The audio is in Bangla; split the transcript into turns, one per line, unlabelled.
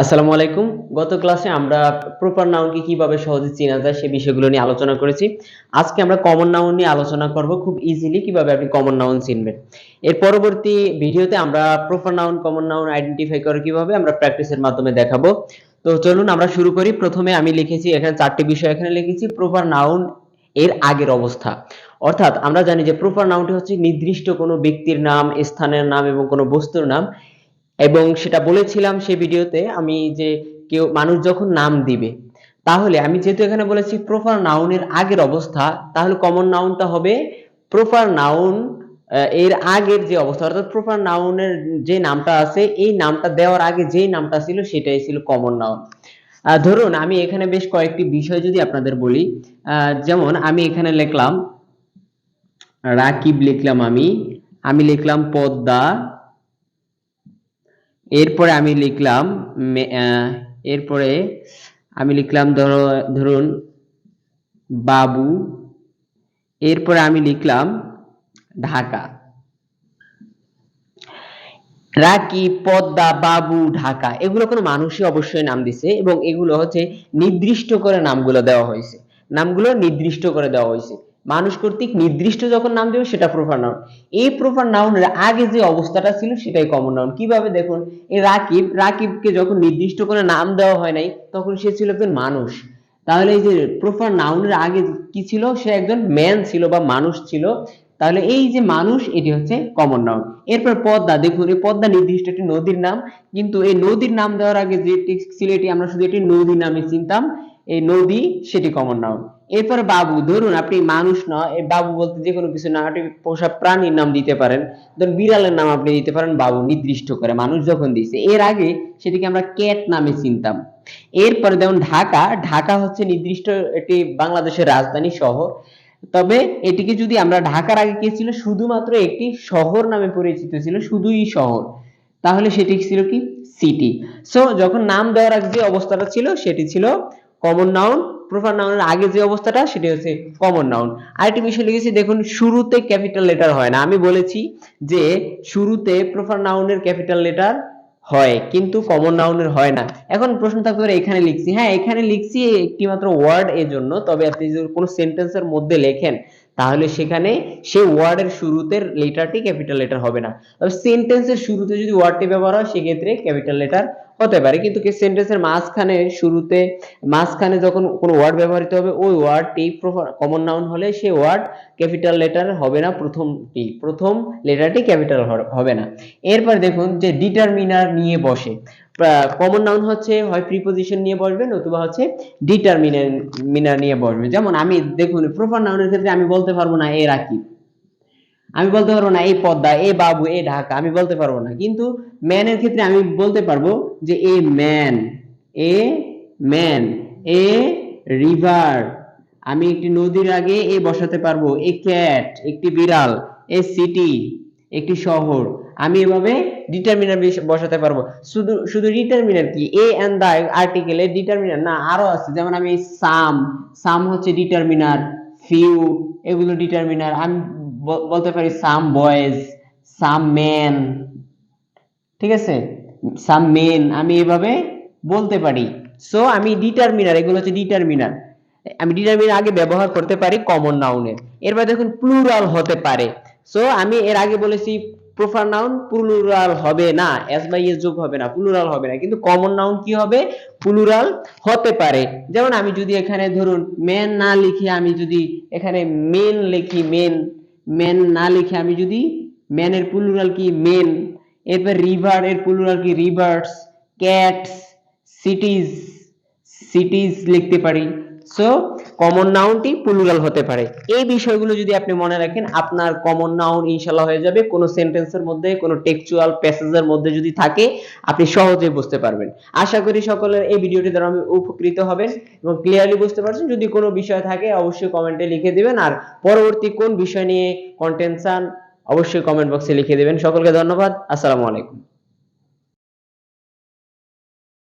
আসসালামু আলাইকুম। গত ক্লাসে আমরা প্রপার নাউনকে কীভাবে সহজে চেনা যায় সে বিষয়গুলো নিয়ে আলোচনা করেছি। আজকে আমরা কমন নাউন নিয়ে আলোচনা করব খুব ইজিলি কীভাবে আপনি কমন নাউন চিনবেন। এর পরবর্তী ভিডিওতে আমরা proper noun common noun identify করে কীভাবে আমরা প্র্যাকটিসের মাধ্যমে দেখাবো। তো চলুন আমরা শুরু করি। প্রথমে আমি লিখেছি এখানে চারটি বিষয় এখানে লিখেছি। প্রপার নাউন এর আগের অবস্থা। অর্থাৎ আমরা জানি যে প্রপার নাউনটি হচ্ছে নির্দিষ্ট কোনো ব্যক্তির নাম, স্থানের নাম এবং কোনো বস্তুর নাম। এবং সেটা বলেছিলাম সেই ভিডিওতে আমি যে কেউ মানুষ যখন নাম দিবে, তাহলে আমি যেহেতু এখানে বলেছি প্রপার নাউনের আগের অবস্থা, তাহলে কমন নাউনটা হবে প্রপার নাউন এর আগের যে অবস্থা, অর্থাৎ প্রপার নাউনের যে নামটা আছে, এই নামটা দেওয়ার আগে যেই নামটা ছিল সেটাই ছিল কমন নাউন ধরুন আমি এখানে বেশ কয়েকটি বিষয় যদি আপনাদের বলি যেমন আমি এখানে লিখলাম, রাকিব লিখলাম আমি আমি লিখলাম পদ্মা এরপরে আমি লিখলাম এরপরে আমি লিখলাম ধরো, ধরুন বাবু, এরপরে আমি লিখলাম ঢাকা। রাকি, পদ্মা, বাবু, ঢাকা, এগুলো কোনো মানুষই অবশ্যই নাম দিছে এবং এগুলো হচ্ছে নির্দিষ্ট করে নামগুলো দেওয়া হয়েছে। নামগুলো নির্দিষ্ট করে দেওয়া হয়েছে। মানুষ কর্তৃক নির্দিষ্ট যখন নাম দেবে, সেটা প্রপার নাউন এই প্রপার নাউনের আগে যে অবস্থাটা ছিল, সেটাই কমন নাউন কীভাবে? দেখুন, এই রাকিব, রাকিবকে যখন নির্দিষ্ট করে নাম দেওয়া হয় নাই, তখন সে ছিল একজন মানুষ। তাহলে এই যে প্রপার নাউনের আগে কি ছিল? সে একজন ম্যান ছিল বা মানুষ ছিল। তাহলে এই যে মানুষ, এটি হচ্ছে কমন নাউন এরপর পদ্মা, দেখুন, এই পদ্মা নির্দিষ্ট একটি নদীর নাম, কিন্তু এই নদীর নাম দেওয়ার আগে যে টেক্সট ছিল, এটি আমরা শুধু এটি নদী নামে চিনতাম। এই নদী, সেটি কমন নাউন এরপর বাবু, ধরুন আপনি মানুষ নয় এই বাবু বলতে যে কোনো কিছু না আপনি পোষা প্রাণীর নাম দিতে পারেন। ধরুন বিড়ালের নাম আপনি দিতে পারেন, বাবু নির্দিষ্ট করে, মানুষ যখন দিয়েছে এর আগে সেটিকে আমরা ক্যাট নামে চিনতাম। এরপরে যেমন ঢাকা ঢাকা হচ্ছে নির্দিষ্ট একটি বাংলাদেশের রাজধানী শহর। তবে এটিকে যদি আমরা ঢাকার আগে কি ছিল, শুধুমাত্র একটি শহর নামে পরিচিত ছিল, শুধুই শহর। তাহলে সেটি ছিল কি? সিটি সো যখন নাম দেওয়ার আগে যে অবস্থাটা ছিল, সেটি ছিল কমন নাউন প্রোফার নাউনের আগে যে অবস্থাটা, সেটি হচ্ছে কমন নাউন আরেকটি বিষয় লিখেছি, দেখুন, শুরুতে ক্যাপিটাল লেটার হয় না। আমি বলেছি যে শুরুতে প্রোফার নাউনের ক্যাপিটাল লেটার হয়, কিন্তু কমন নাউনের হয় না। এখন প্রশ্ন থাকতে পারে, এখানে লিখছি। হ্যাঁ এখানে লিখছি একটি মাত্র ওয়ার্ড এর জন্য, তবে আপনি যদি কোনো সেন্টেন্সের মধ্যে লেখেন তাহলে সেখানে সে ওয়ার্ডের শুরুতে লেটারটি ক্যাপিটাল লেটার হবে না। তবে সেন্টেন্সের শুরুতে যদি ওয়ার্ডটি ব্যবহার হয়, সেক্ষেত্রে ক্যাপিটাল লেটার হতে পারে। কিন্তু সেন্টেন্সের মাঝখানে শুরুতে, মাঝখানে যখন কোনো ওয়ার্ড ব্যবহৃত হবে, ওই ওয়ার্ডটি কমন নাউন হলে সেই ওয়ার্ড ক্যাপিটাল লেটার হবে না প্রথমটি প্রথম লেটারটি ক্যাপিটাল হবে না। এরপর দেখুন যে ডিটারমিনার নিয়ে বসে। কমন নাউন হচ্ছে, হয় প্রিপোজিশন নিয়ে বসবে, নতুবা হচ্ছে ডিটারমিনার নিয়ে বসবে। যেমন আমি দেখুন প্রপার নাউনের ক্ষেত্রে আমি বলতে পারব না, এ রাকিব। আমি বলতে পারব না এই পদ্মা, এ বাবু, এ ঢাকা। আমি বলতে পারব না। কিন্তু ম্যানের ক্ষেত্রে আমি বলতে পারব যে, a man a man a river আমি একটি নদীর আগে এ বসাতে পারব, এ ক্যাট একটি বিড়াল, এ সিটি একটি শহর। আমি এভাবে ডিটারমিনার বসাতে পারব। শুধু শুধু ডিটারমিনার কি? A and the article determiner না, আরও আছে। যেমন আমি সাম সাম হচ্ছে ডিটারমিনার ফিউ এগুলো ডিটারমিনার আমি বলতে পারি সাম বয়েজ সাম মেন ঠিক আছে? সাম মেন আমি এভাবে বলতে পারি। সো আমি ডিটারমিনার এগুলো হচ্ছে ডিটারমিনার আমি ডিটারমিনার আগে ব্যবহার করতে পারি কমন নাউনের এরপর দেখুন প্লুরাল হতে পারে। সো আমি এর আগে বলেছি প্রপার নাউন প্লুরাল হবে না এস বাই এস যোগ হবে না প্লুরাল হবে না। কিন্তু কমন নাউন কি হবে? প্লুরাল হতে পারে। যেমন আমি যদি এখানে ধরুন মেন না লিখে, আমি যদি এখানে মেন লিখি মেন মেন না লিখে, আমি যদি ম্যানের প্লুরাল কি মেন এরপর রিভার এর প্লুরাল কি রিভার্স ক্যাটস সিটিজ সিটিজ লিখতে পারি। সো কমন নাউনটি প্লুরাল হতে পারে। এই বিষয়গুলো যদি আপনি মনে রাখেন, আপনার কমন নাউন ইনশাল্লাহ হয়ে যাবে। কোনো সেন্টেন্সের মধ্যে, কোনো টেক্সচুয়াল প্যাসেজের মধ্যে যদি থাকে, আপনি সহজেই বুঝতে পারবেন। আশা করি সকলের এই ভিডিওটি দ্বারা আমি উপকৃত হবেন এবং ক্লিয়ারলি বুঝতে পারছেন। যদি কোনো বিষয় থাকে, অবশ্যই কমেন্টে লিখে দিবেন। আর পরবর্তী কোন বিষয় নিয়ে কন্টেন্ট চান, অবশ্যই কমেন্ট বক্সে লিখে দিবেন। সকলকে ধন্যবাদ। আসসালামু আলাইকুম।